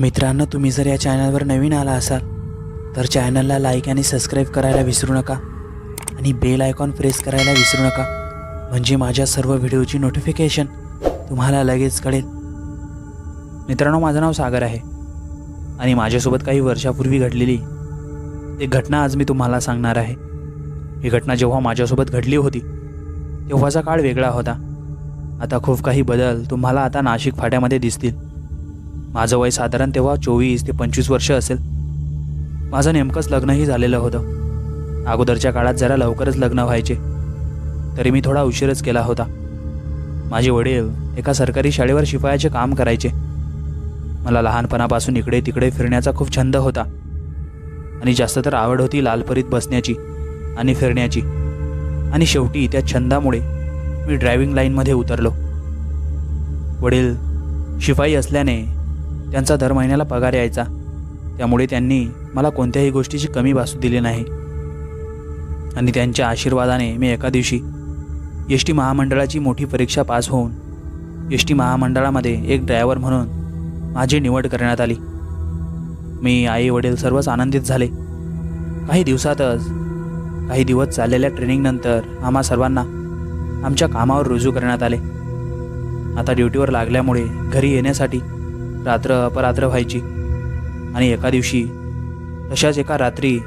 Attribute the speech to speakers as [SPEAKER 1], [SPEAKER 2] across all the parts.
[SPEAKER 1] मित्रांनो तुम्ही जर या चॅनलवर नवीन आला असाल तर चॅनलला लाईक आणि सबस्क्राईब करायला विसरू नका आणि बेल आयकॉन प्रेस करायला विसरू नका. म्हणजे माझ्या सर्व व्हिडिओची नोटिफिकेशन तुम्हाला लगेच कळेल. मित्रांनो माझं नाव सागर आहे आणि माझ्यासोबत काही वर्षापूर्वी घडलेली एक घटना आज मी तुम्हाला सांगणार आहे. ही घटना जेव्हा माझ्यासोबत घडली होती तेव्हाचा काळ वेगळा होता. आता खूप काही बदल तुम्हाला आता नाशिक फाट्यामध्ये दिसतील. माझं वय साधारण तेव्हा चोवीस ते पंचवीस वर्ष असेल. माझं नेमकंच लग्नही झालेलं होतं. अगोदरच्या काळात जरा लवकरच लग्न व्हायचे. तरी मी थोडा उशीरच केला होता. माझे वडील एका सरकारी शाळेवर शिपायाचे काम करायचे. मला लहानपणापासून इकडे तिकडे फिरण्याचा खूप छंद होता. आणि जास्त तर आवड होती लालपरीत बसण्याची आणि फिरण्याची. आणि शेवटी त्या छंदामुळे मी ड्रायव्हिंग लाईनमध्ये उतरलो. वडील शिपाई असल्याने त्यांचा दर महिन्याला पगार यायचा. त्यामुळे त्यांनी मला कोणत्याही गोष्टीची कमी भासू दिली नाही. आणि त्यांच्या आशीर्वादाने मी एका दिवशी एस टी महामंडळाची मोठी परीक्षा पास होऊन एस टी महामंडळामध्ये एक ड्रायव्हर म्हणून माझी निवड करण्यात आली. मी आई वडील सर्वच आनंदित झाले. काही दिवसातच काही दिवस चाललेल्या ट्रेनिंगनंतर आम्हा सर्वांना आमच्या कामावर रुजू करण्यात आले. आता ड्युटीवर लागल्यामुळे घरी येण्यासाठी रात्र अपरात्र व्हायची. आणि एका दिवशी तशाच एका रात्री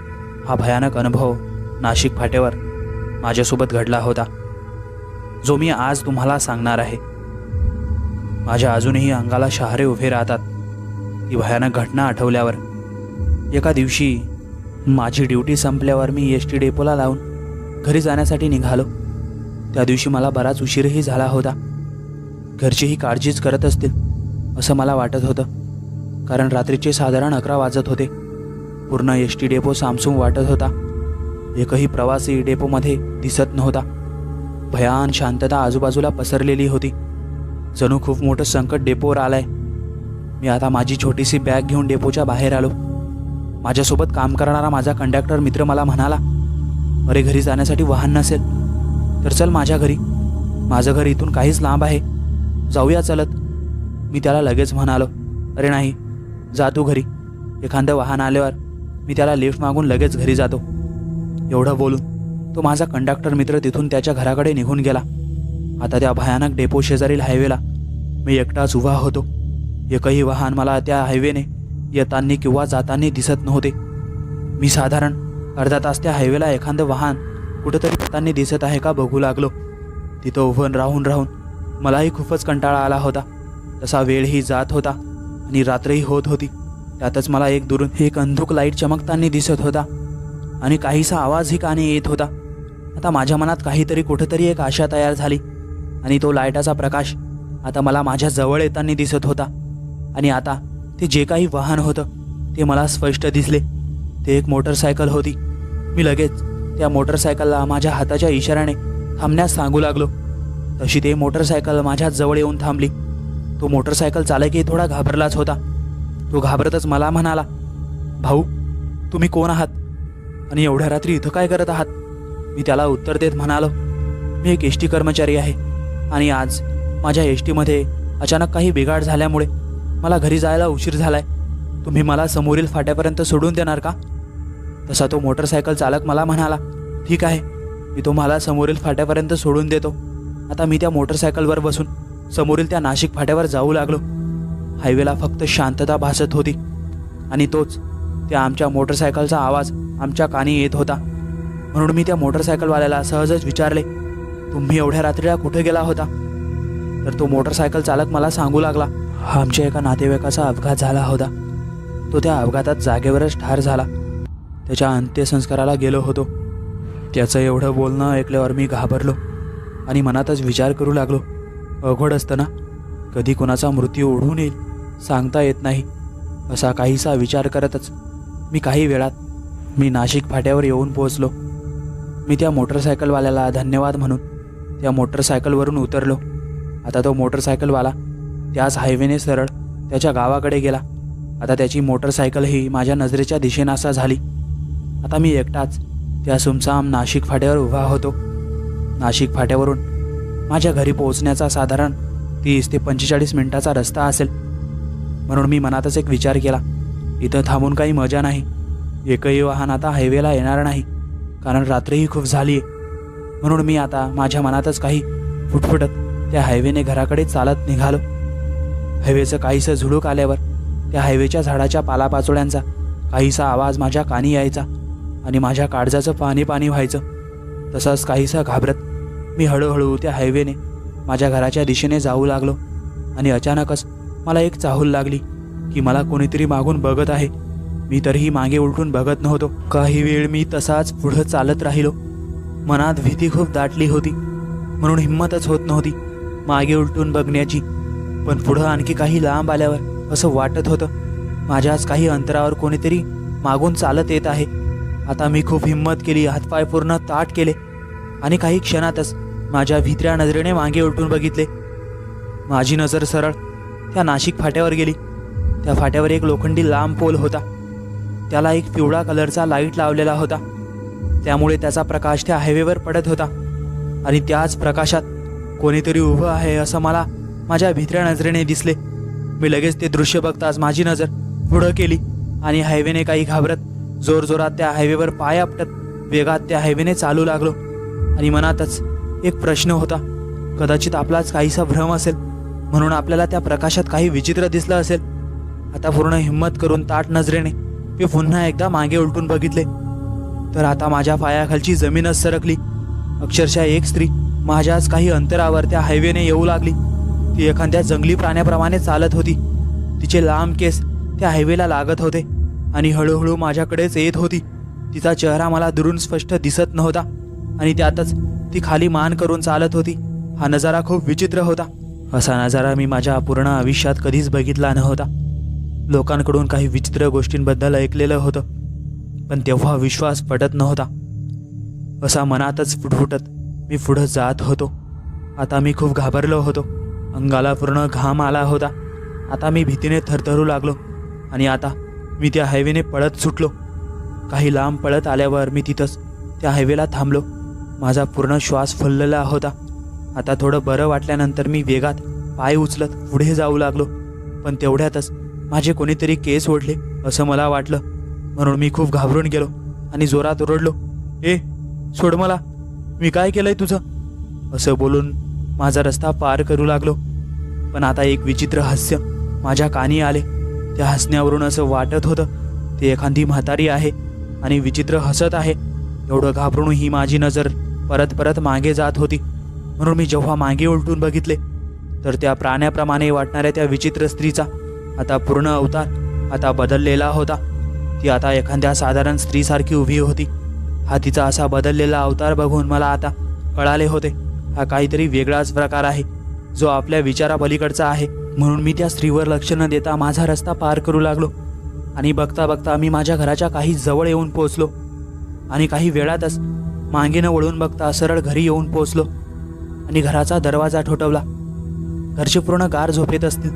[SPEAKER 1] हा भयानक अनुभव नाशिक फाट्यावर माझ्यासोबत घडला होता जो मी आज तुम्हाला सांगणार आहे. माझ्या अजूनही अंगाला शहारे उभे राहतात ती भयानक घटना आठवल्यावर एका दिवशी माझी ड्युटी संपल्यावर मी एस टी डेपोला लावून घरी जाण्यासाठी निघालो. त्या दिवशी मला बराच उशीरही झाला होता. घरचीही काळजीच करत असतील. असं मला वाटत होतं. कारण रात्रीचे साधारण अकरा वाजत होते. पूर्ण एस टी डेपो सामसूम वाटत होता. एकही प्रवासी डेपोमध्ये दिसत नव्हता. भयान शांतता आजूबाजूला पसरलेली होती. जणू खूप मोठं संकट डेपोवर आलंय. मी आता माझी छोटीशी बॅग घेऊन डेपोच्या बाहेर आलो. माझ्यासोबत काम करणारा माझा कंडक्टर मित्र मला म्हणाला अरे घरी जाण्यासाठी वाहन नसेल तर चल माझ्या घरी. माझं घर इथून काहीच लांब आहे. जाऊया चलत. मी त्याला लगेच म्हणालो अरे नाही जा तू घरी. एखादं वाहन आल्यावर मी त्याला लिफ्ट मागून लगेच घरी जातो. एवढं बोलून तो माझा कंडक्टर मित्र तिथून त्याच्या घराकडे निघून गेला. आता त्या भयानक डेपो शेजारील हायवेला मी एकटाच उभा होतो. एकही वाहन मला त्या हायवेने येताना किंवा जाताना दिसत नव्हते. मी साधारण अर्धा तास त्या हायवेला एखादं वाहन कुठंतरी येताना दिसत आहे का बघू लागलो. तिथं उभं राहून राहून मलाही खूपच कंटाळा आला होता. तसा वेळही जात होता आणि रात्रही होत होती. त्यातच मला एक दुरून एक अंधुक लाइट चमकताना दिसत होता आणि काहीसा आवाजही काने येत होता. आता माझ्या मनात काहीतरी कुठेतरी एक आशा तयार झाली आणि तो लाईटाचा प्रकाश आता मला माझ्या जवळ येताना दिसत होता. आणि आता ते जे काही वाहन होतं ते मला स्पष्ट दिसले. ते एक मोटरसायकल होती. मी लगेच त्या मोटरसायकलला माझ्या हाताच्या इशाऱ्याने थांबण्यास सांगू लागलो. तशी ते मोटरसायकल माझ्या जवळ येऊन थांबली. तो मोटरसायकल चालकही थोडा घाबरलाच होता. तो घाबरतच मला म्हणाला भाऊ तुम्ही कोण आहात? आणि एवढ्या रात्री इथं काय करत आहात? मी त्याला उत्तर देत म्हणालो मी एक एस टी कर्मचारी आहे आणि आज माझ्या एस टीमध्ये अचानक काही बिघाड झाल्यामुळे मला घरी जायला उशीर झालाय. तुम्ही मला समोरील फाट्यापर्यंत सोडून देणार का? तसा तो मोटरसायकल चालक मला म्हणाला ठीक आहे मी तुम्हाला समोरील फाट्यापर्यंत सोडून देतो. आता मी त्या मोटरसायकलवर बसून समोरील त्या नाशिक फाट्यावर जाऊ लागलो. हायवेला फक्त शांतता भासत होती. आणि तोच त्या आमच्या मोटरसायकलचा आवाज आमच्या कानी येत होता. म्हणून मी त्या मोटरसायकलवाल्याला सहजच विचारले तुम्ही एवढ्या रात्रीला कुठे गेला होता? तर तो मोटरसायकल चालक मला सांगू लागला आमच्या एका नातेवाईकाचा अपघात झाला होता. तो त्या अपघातात जागेवरच ठार झाला. त्याच्या अंत्यसंस्काराला गेलो होतो. त्याचं एवढं बोलणं ऐकल्यावर मी घाबरलो आणि मनातच विचार करू लागलो. अवघड असतं ना? कधी कोणाचा मृत्यू ओढून येईल सांगता येत नाही. असा काहीसा विचार करतच मी काही वेळात मी नाशिक फाट्यावर येऊन पोहोचलो. मी त्या मोटरसायकलवाल्याला धन्यवाद म्हणून त्या मोटरसायकलवरून उतरलो. आता तो मोटरसायकलवाला त्याच हायवेने सरळ त्याच्या गावाकडे गेला. आता त्याची मोटरसायकलही माझ्या नजरेच्या दिशेनासा झाली. आता मी एकटाच त्या सुमसाम नाशिक फाट्यावर उभा होतो. नाशिक फाट्यावरून माझ्या घरी पोहोचण्याचा साधारण तीस ते पंचेचाळीस मिनिटाचा रस्ता असेल. म्हणून मी मनातच एक विचार केला. इथं थांबून काही मजा नाही. एकही वाहन आता हायवेला येणार नाही. कारण रात्रीही खूप झाली आहे म्हणून मी आता माझ्या मनातच काही फुटफुटत त्या हायवेने घराकडे चालत निघालो. हायवेचं काहीसं झुडूक आल्यावर त्या हायवेच्या झाडाच्या पालापाचोळ्यांचा काहीसा आवाज माझ्या कानी यायचा आणि माझ्या काळजाचं पाणी पाणी व्हायचं. तसंच काहीसा घाबरत मी हळूहळू त्या हायवेने माझ्या घराच्या दिशेने जाऊ लागलो. आणि अचानकच मला एक चाहूल लागली की मला कोणीतरी मागून बघत आहे. मी तरीही मागे उलटून बघत नव्हतो. काही वेळ मी तसाच पुढं चालत राहिलो. मनात भीती खूप दाटली होती. म्हणून हिंमतच होत नव्हती मागे उलटून बघण्याची. पण पुढं आणखी काही लांब आल्यावर असं वाटत होतं माझ्याच काही अंतरावर कोणीतरी मागून चालत येत आहे. आता मी खूप हिंमत केली हातपाय पूर्ण ताट केले. आणि काही क्षणातच माझ्या भित्र्या नजरेने मागे उलटून बघितले. माझी नजर सरळ त्या नाशिक फाट्यावर गेली. त्या फाट्यावर एक लोखंडी लांब पोल होता. त्याला एक पिवळा कलरचा लाइट लावलेला होता. त्यामुळे त्याचा प्रकाश त्या हायवेवर पडत होता. आणि त्याच प्रकाशात कोणीतरी उभं आहे असं मला माझ्या भित्र्या नजरेने दिसले. मी लगेच ते दृश्य बघताच माझी नजर पुढं केली आणि हायवेने काही घाबरत जोरजोरात त्या हायवेवर पाय आपटत वेगात त्या हायवेने चालू लागलो. आणि मनातच एक प्रश्न होता. कदाचित आपलाच काहीसा भ्रम असेल. म्हणून आपल्याला त्या प्रकाशात काही विचित्र दिसलं असेल. आता पूर्ण हिंमत करून ताट नजरेने मी पुन्हा एकदा मागे उलटून बघितले. तर आता माझ्या पायाखालची जमीनच सरकली. अक्षरशः एक स्त्री माझ्याच काही अंतरावर त्या हायवेने येऊ लागली. ती एखाद्या जंगली प्राण्याप्रमाणे चालत होती. तिचे लांब केस त्या हायवेला लागत होते आणि हळूहळू माझ्याकडेच येत होती. तिचा चेहरा मला दुरून स्पष्ट दिसत नव्हता आणि त्यातच ती खाली मान करून चालत होती. हा नजारा खूप विचित्र होता. असा नजारा मी माझ्या पूर्ण आयुष्यात कधीच बघितला नव्हता. लोकांकडून काही विचित्र गोष्टींबद्दल ऐकलेलं होतं पण तेव्हा विश्वास पटत नव्हता. असा मनातच फुटफुटत मी पुढं जात होतो. आता मी खूप घाबरलो होतो. अंगाला पूर्ण घाम आला होता. आता मी भीतीने थरथरू लागलो आणि आता मी त्या हायवेने पळत सुटलो. काही लांब पळत आल्यावर मी तिथंच त्या हायवेला थांबलो. माझा पूर्ण श्वास फुललेला होता. आता थोडं बरं वाटल्यानंतर मी वेगात पाय उचलत पुढे जाऊ लागलो. पण तेवढ्यातच माझे कोणीतरी केस ओढले असं मला वाटलं. म्हणून मी खूप घाबरून गेलो आणि जोरात ओरडलो ए सोड मला. मी काय केलंय तुझं? असं बोलून माझा रस्ता पार करू लागलो. पण आता एक विचित्र हास्य माझ्या कानी आले. त्या हसण्यावरून असं वाटत होतं ते एखादी म्हातारी आहे आणि विचित्र हसत आहे. एवढं घाबरून ही माझी नजर परत परत मागे जात होती. म्हणून मी जेव्हा मागे उलटून बघितले तर त्या प्राण्याप्रमाणे वाटणाऱ्या त्या विचित्र स्त्रीचा आता पूर्ण अवतार आता बदललेला होता. ती आता एखाद्या साधारण स्त्रीसारखी उभी होती. हा तिचा असा बदललेला अवतार बघून मला आता कळाले होते हा काहीतरी वेगळाच प्रकार आहे जो आपल्या विचारापलीकडचा आहे. म्हणून मी त्या स्त्रीवर लक्ष न देता माझा रस्ता पार करू लागलो आणि बघता बघता मी माझ्या घराच्या काही जवळ येऊन पोचलो आणि काही वेळातच मागेनं वळून बघता सरळ घरी येऊन पोचलो आणि घराचा दरवाजा ठोठवला. घरचे पूर्ण गार झोपेत असतील.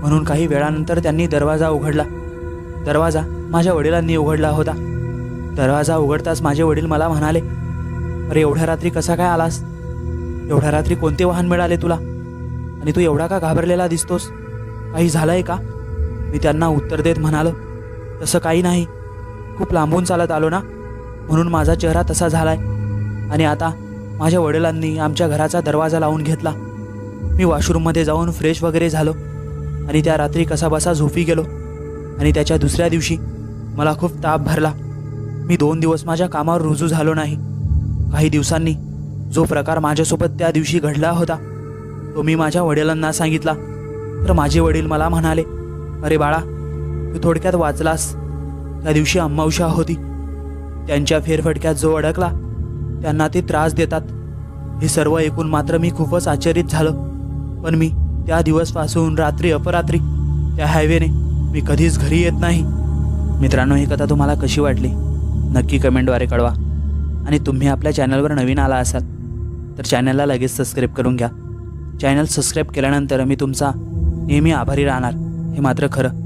[SPEAKER 1] म्हणून काही वेळानंतर त्यांनी दरवाजा उघडला. दरवाजा माझ्या वडिलांनी उघडला होता. दरवाजा उघडताच माझे वडील मला म्हणाले अरे एवढ्या रात्री कसा काय आलास? एवढ्या रात्री कोणते वाहन मिळाले तुला? आणि तू एवढा का घाबरलेला दिसतोस? काही झालंय का? मी त्यांना उत्तर देत म्हणालो तसं काही नाही. खूप लांबून चालत आलो ना? म्हणून माझा चेहरा तसा झालाय. आणि आता माझ्या वडिलांनी आमच्या घराचा दरवाजा लावून घेतला. मी वॉशरूममध्ये जाऊन फ्रेश वगैरे झालो. आणि त्या रात्री कसाबसा झोपी गेलो. आणि त्याच्या दुसऱ्या दिवशी मला खूप ताप भरला. मी दोन दिवस माझ्या कामावर रुजू झालो नाही. काही दिवसांनी जो प्रकार माझ्यासोबत त्या दिवशी घडला होता तो मी माझ्या वडिलांना सांगितला. तर माझे वडील मला म्हणाले अरे बाळा तू थोडक्यात वाचलास. त्या दिवशी अम्मावशा होती. त्यांच्या फेरफटक्यात जो अडकला त्यांना ते त्रास देतात. हे सर्व ऐकून मात्र मी खूपच आश्चर्यित झालो. पण मी त्या दिवसपासून रात्री अपरात्री त्या हायवेने मी कधीच घरी येत नाही. मित्रांनो ही कथा तुम्हाला कशी वाटली? नक्की कमेंटद्वारे कळवा. आणि तुम्ही आपल्या चॅनलवर नवीन आला असाल तर चॅनलला लगेच सबस्क्राईब करून घ्या. चॅनल सबस्क्राईब केल्यानंतर मी तुमचा नेहमी आभारी राहणार हे मात्र खरं.